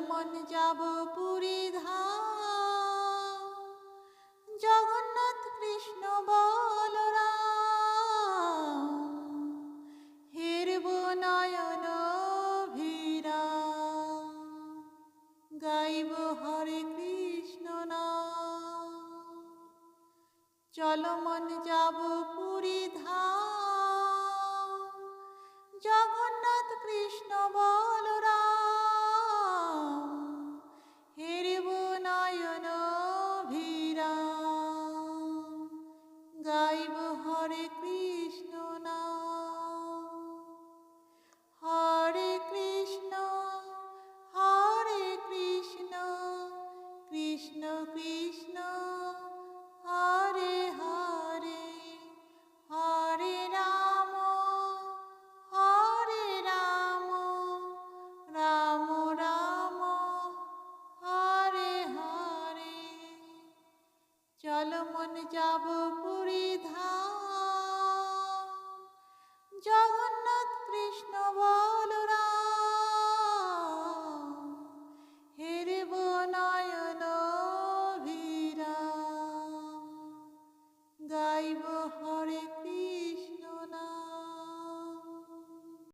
মন যাব পুরী ধা জগন্নাথ কৃষ্ণ বলরা হিরব নয়ন ভীরা গাইব হরে কৃষ্ণ না চলো মন যাব পুরী ধা Krishna.